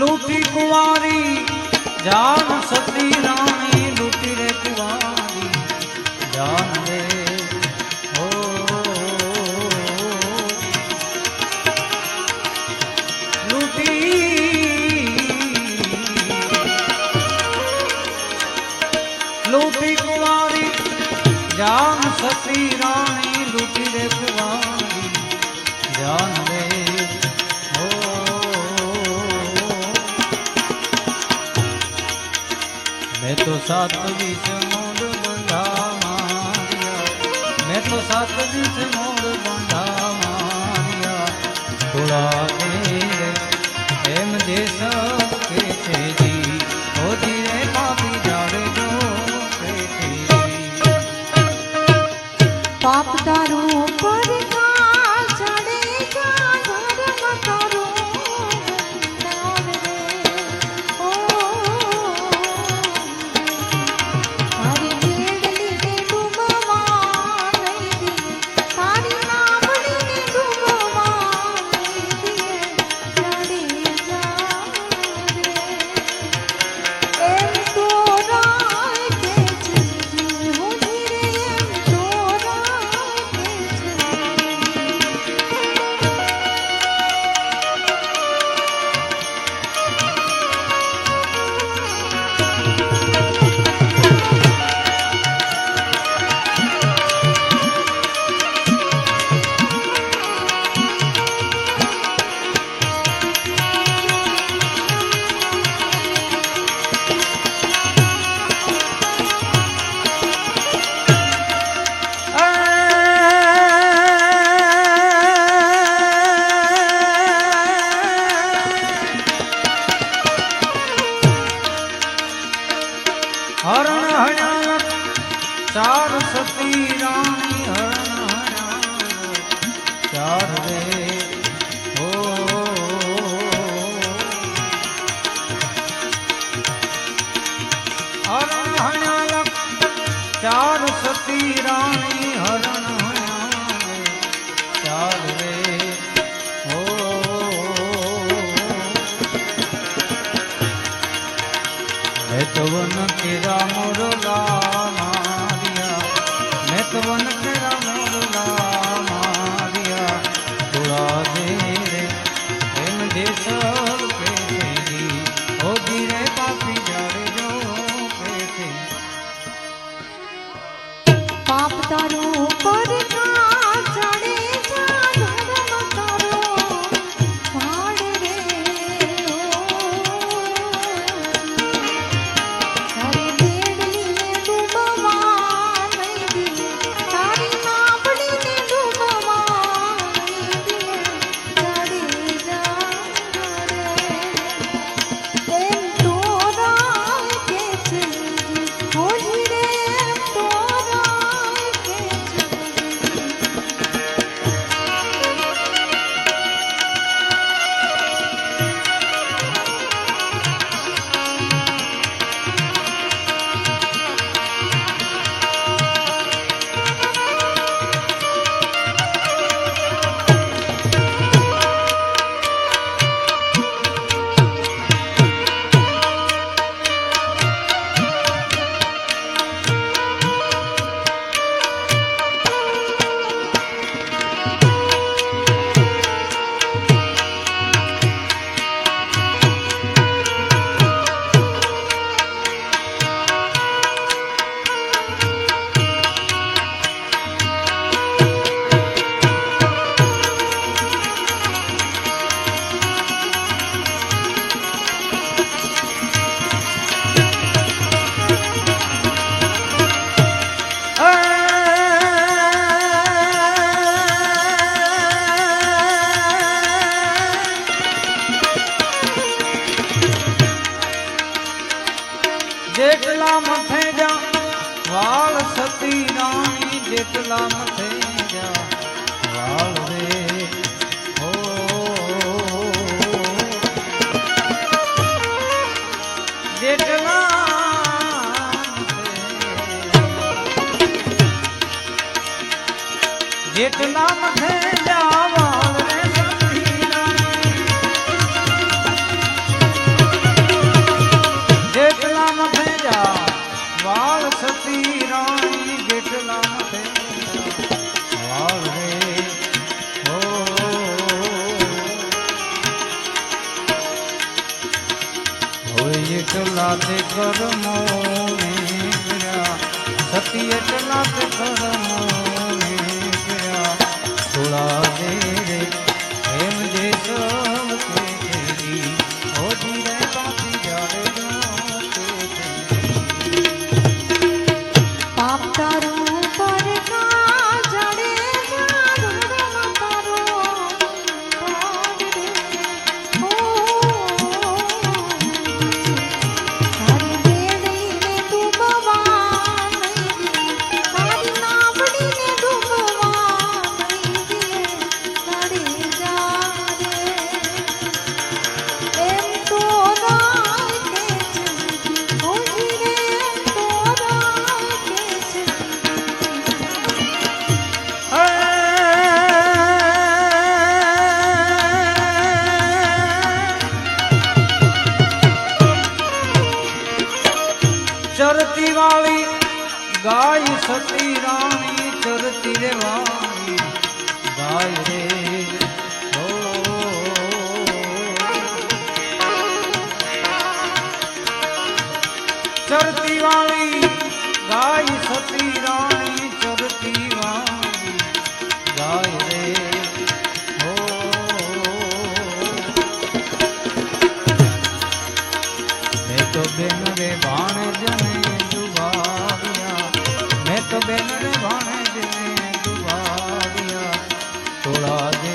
લૂટી કુંવારી જાન સતી રાણી લૂટી રે કુંવારી જાન મેં તો સાત દિવસ મોડ બંધા માર્યા મેં તો સાત દિવસ મોડ બંધા માર્યા થોડા એમ દેશ સતી રાણી હરણ ચાર રે હો હરણ ચાર સતી રાણી હરણ રામ જેટલા જેટલા મથે જા એટલા તે કર્મો સતી એટલા તે રે વાણી ગાય રે થોડા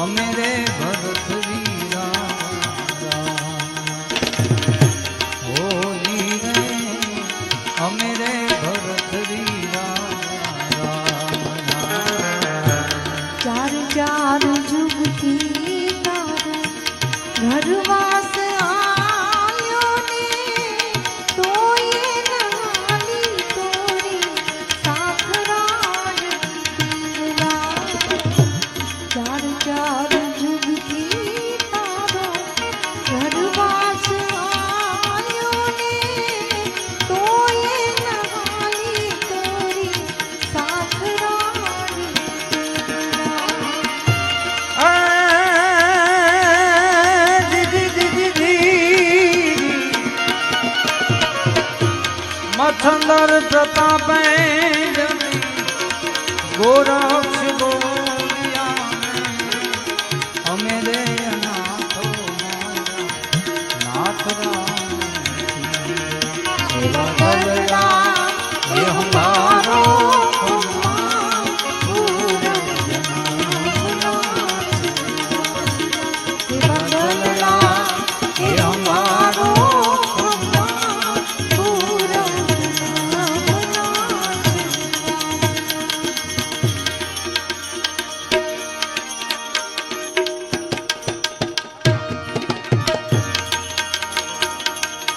અમે રે